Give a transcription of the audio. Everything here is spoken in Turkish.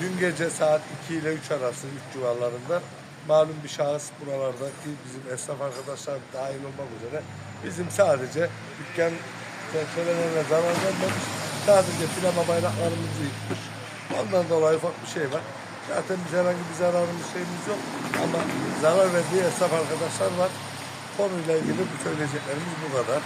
dün gece saat 2 ile 3 arası 3 civarlarında malum bir şahıs buralardaki bizim esnaf arkadaşlar dahil olmak üzere bizim sadece dükkan çerçevelerine zarar vermemiş. Sadece flama bayraklarımızı yıkmış. Ondan dolayı ufak bir şey var. Zaten biz herhangi bir zararımız şeyimiz yok. Ama zarar verdiği esnaf arkadaşlar var. Konuyla ilgili bu söyleyeceklerimiz bu kadar.